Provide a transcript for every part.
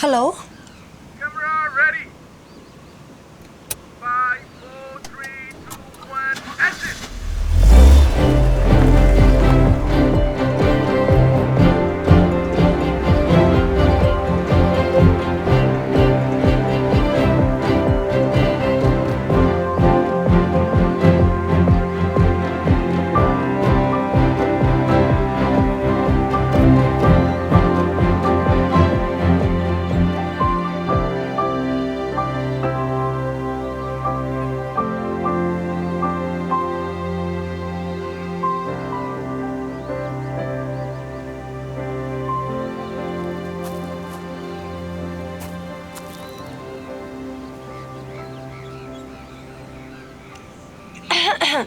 Hello? ဆ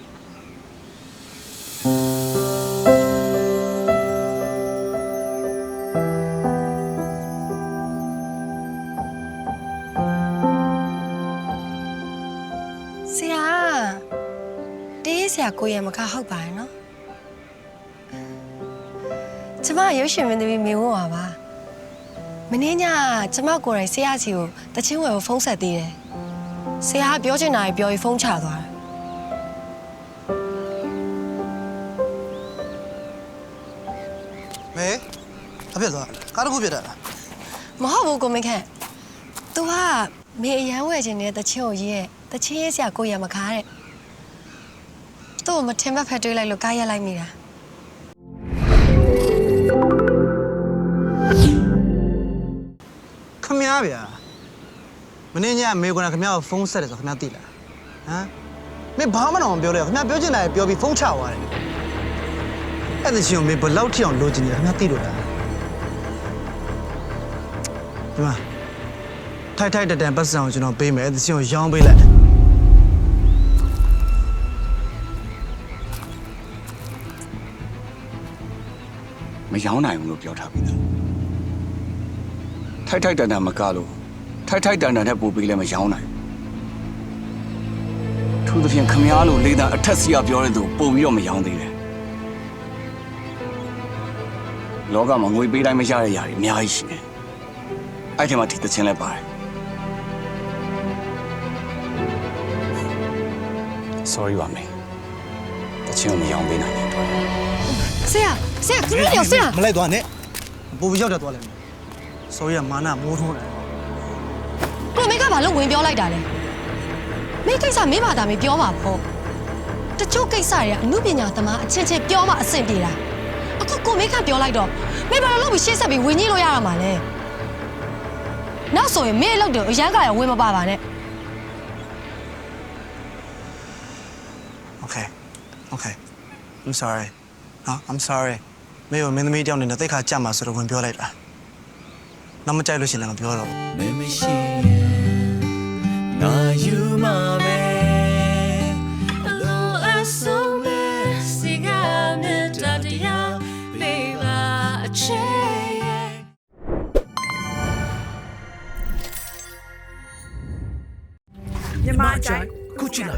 ရာတေးဆရာကိုရမကဟုတ်ပါရဲ့နော်ကျမရုပ်ရှင်မင်းသမီးမေဝတ်ပါပါမင်းညကျမကိုယ်တိုင်ဆရာစီကိုတချင်းဝယ်ကိုဖုန်းဆက်သေးတယ်ဆရာကပြောချင်တာကြီးပြောပြီးဖုန်းချသွားတယ် ဘာဖြစ်သွားကားတစ်ခုဖြစ်တာလားမဟုတ်ဘူးကိုမင်းခန့် तू ကမေအရန်ဝယ်ခြင်းနဲ့တချင်းကိုရေးရဲ့တချင်းရေးစရာကိုရမခါတဲ့သူ့ကိုမထင်မှတ်ဖက်တွေးလိုက်လို့ကားရက်လိုက်မိတာခမရဗျာမင်းညမေကွန်ကခမရကိုဖုန်းဆက်တယ်ဆိုခမရသိလားဟမ်မင်းဘာမှတော့မပြောလဲခမရပြောချင်တာပြောပြီးဖုန်းချသွားတယ်အဲ့ဒါချင်းကိုမင်းဘယ်လောက်ထိအောင်လိုချင်နေလဲခမရသိလို့လား ဒီမှာထိုက်ထိုက်တန်တန်ပတ်စံကိုကျွန်တော်ပေးမယ်အဲ့ဒါချင်းကိုရောင်းပေးလိုက်မရောင်းနိုင်ဘူးလို့ပြောထားပြီးသားထိုက်ထိုက်တန်တန်မကလို့ထိုက်ထိုက်တန်တန်နဲ့ပို့ပြီးလည်းမရောင်းနိုင်ဘူးသူသဖြင့်ခမားလို့လေသာအထက်စီကပြောတဲ့သူပုံပြီးတော့မရောင်းသေးတယ်လောကမှာငွေပေးတိုင်းမရတဲ့ຢာတွေအများကြီးရှိတယ် အဲ့ဒီမှာဒီသချင်းလည်းပါတယ် sorry ပါမေတချင်းကိုမရောင်းပေးနိုင်တဲ့အတွက်ဆရာဆရာခဏလေးဆရာမလိုက်သွားနဲ့ပူပြီးရောက်တယ်သွားလိုက်မယ်ဆိုရမာနမိုးထုံးတယ်ကိုမေကဘာလို့ဝင်ပြောလိုက်တာလဲမိကိစ္စမင်းဘာသာမင်းပြောမှာပေါ့တချို့ကိစ္စတွေကအမှုပညာသမားအချင်းချင်းပြောမှအဆင်ပြေတာအခုကိုမေကပြောလိုက်တော့မင်းဘာလို့လို့ပြီးရှေ့ဆက်ပြီးဝင်ကြီးလို့ရတာမှာလဲ နောက်ဆိုရင်မင်းအလုပ်တွေကိုအရန်ကရဝင်မပါပါနဲ့ Okay. Okay. I'm sorry. နော် I'm sorry. မေကိုမင်းသမီးတယောက်နေနဲ့တိတ်ခါကြက်မှာဆိုတော့ဝင်ပြောလိုက်တာ။နောက်မကြိုက်လို့ရှရင်လည်းမပြောတော့ဘူးမမရှိရင်ငါယူမှာပဲ Hello, I saw me, sing out the daddy, baby, a chair. जाए कुछ ना